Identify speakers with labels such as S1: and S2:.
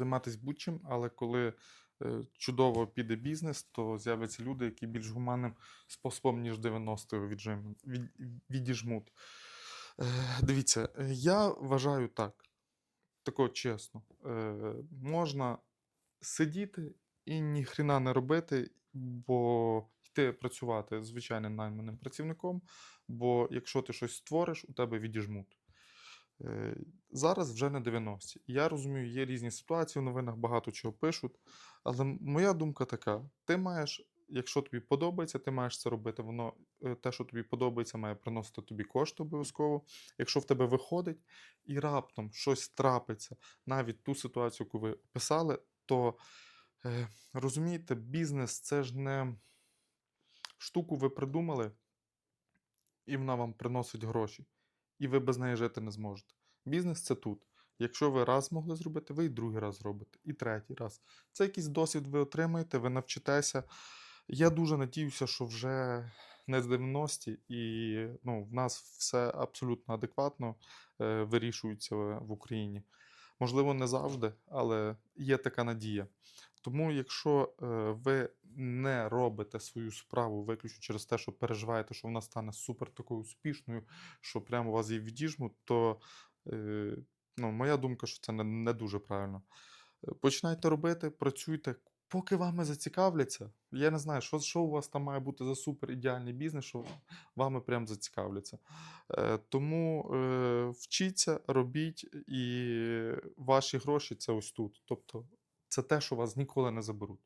S1: займатися будь-чим, але коли е, чудово піде бізнес, то з'являться люди, які більш гуманним способом, ніж 90-го віджим, від, відіжмуть. Е, дивіться, е, я вважаю так, тако чесно, можна сидіти і ніхрена не робити, бо йти працювати звичайним найманим працівником, бо якщо ти щось створиш, у тебе відіжмуть. Е, Зараз вже не 90-ті. Я розумію, є різні ситуації в новинах, багато чого пишуть. Але моя думка така: ти маєш, якщо тобі подобається, ти маєш це робити. Воно е, те, що тобі подобається, має приносити тобі кошти обов'язково. Якщо в тебе виходить і раптом щось трапиться, навіть ту ситуацію, яку ви описали, то е, розумієте, бізнес це ж не штуку ви придумали, і вона вам приносить гроші, і ви без неї жити не зможете. Бізнес це тут. Якщо ви раз змогли зробити, ви і другий раз зробите, і третій раз. Це якийсь досвід ви отримаєте, ви навчитеся. Я дуже надіюся, що вже не з 90-ті, і ну, в нас все абсолютно адекватно е, вирішується в Україні. Можливо, не завжди, але є така надія. Тому, якщо е, ви не робите свою справу виключно через те, що переживаєте, що вона стане супер такою успішною, що прямо вас її відіжмуть, то е, ну, моя думка, що це не, не дуже правильно. Е, Починайте робити, працюйте, поки вами зацікавляться. Я не знаю, що, що у вас там має бути за супер ідеальний бізнес, що вами прям зацікавляться. Е, Тому е, вчіться, робіть, і ваші гроші це ось тут. Тобто це те, що вас ніколи не заберуть.